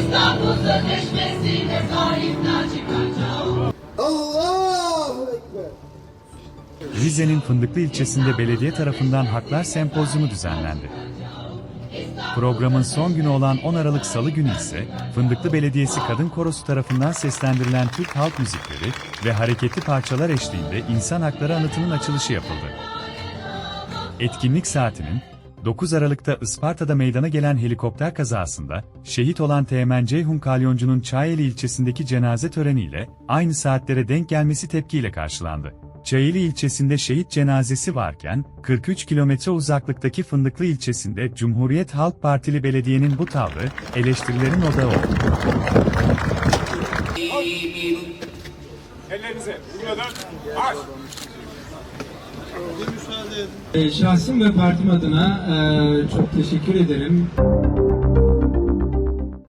İstanbul Sözleşmesi'ne sahipten çıkacağım. Allahu Ekber. Rize'nin Fındıklı ilçesinde belediye tarafından Haklar Sempozyumu düzenlendi. Programın son günü olan 10 Aralık Salı günü ise Fındıklı Belediyesi Kadın Korosu tarafından seslendirilen Türk halk müzikleri ve hareketli parçalar eşliğinde İnsan Hakları Anıtı'nın açılışı yapıldı. Etkinlik saatinin 9 Aralık'ta Isparta'da meydana gelen helikopter kazasında şehit olan Teğmen Ceyhun Kalyoncu'nun Çayeli ilçesindeki cenaze töreniyle aynı saatlere denk gelmesi tepkiyle karşılandı. Çayeli ilçesinde şehit cenazesi varken 43 kilometre uzaklıktaki Fındıklı ilçesinde Cumhuriyet Halk Partili belediyenin bu tavrı eleştirilerin odağı oldu. Ellerinize vurmadan marş. Ee, Şahsım ve partim adına e, çok teşekkür ederim.